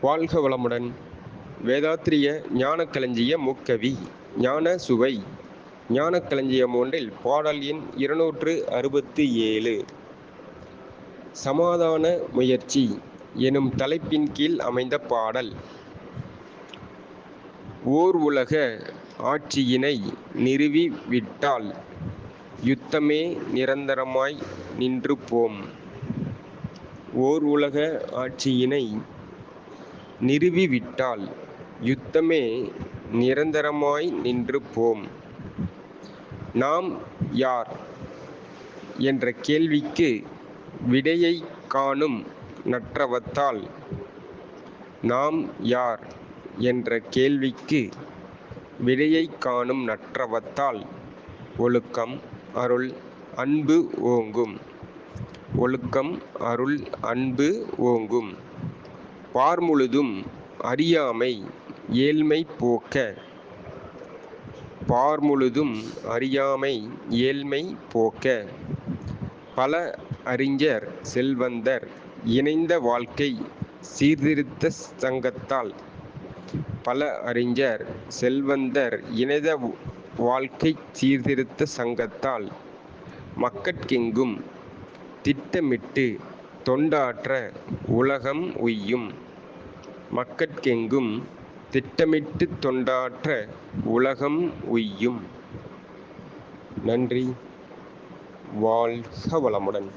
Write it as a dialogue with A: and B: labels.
A: வாழ்க வளமுடன். வேதாத்திரிய ஞானக்களஞ்சிய முக்கவி ஞான சுவை. ஞானக்களஞ்சியம் ஒன்றில் பாடல் எண் இருநூற்று அறுபத்தி ஏழு. சமாதான முயற்சி எனும் தலைப்பின் கீழ் அமைந்த பாடல். ஓர் உலக ஆட்சியினை நிறுவி விட்டால் யுத்தமே நிரந்தரமாய் நின்று போம். ஓர் உலக ஆட்சியினை நிறுவிவிட்டால் யுத்தமே நிரந்தரமாய் நின்று போம் நாம் யார்? என்ற கேள்விக்கு விடையை காணும் நற்றவத்தால் நாம் யார்? என்ற கேள்விக்கு விடையை காணும் நற்றவத்தால் ஒழுக்கம் அருள் அன்பு ஓங்கும். ஒழுக்கம் அருள் அன்பு ஓங்கும். பார்முழுதும் அறியாமை ஏழ்மை போக்க. பார்முழுதும் அறியாமை ஏழ்மை போக்க. பல அறிஞர் செல்வந்தர் இணைந்த வாழ்க்கை சீர்திருத்த சங்கத்தால். பல அறிஞர் செல்வந்தர் இணைந்த வாழ்க்கை சீர்திருத்த சங்கத்தால் மக்கட்கெங்கும் திட்டமிட்டு தொண்டாற்ற உலகம் உய்யும். மக்கட்கெங்கும் திட்டமிட்டு தொண்டாற்ற உலகம் உய்யும். நன்றி. வாழ்க வளமுடன்.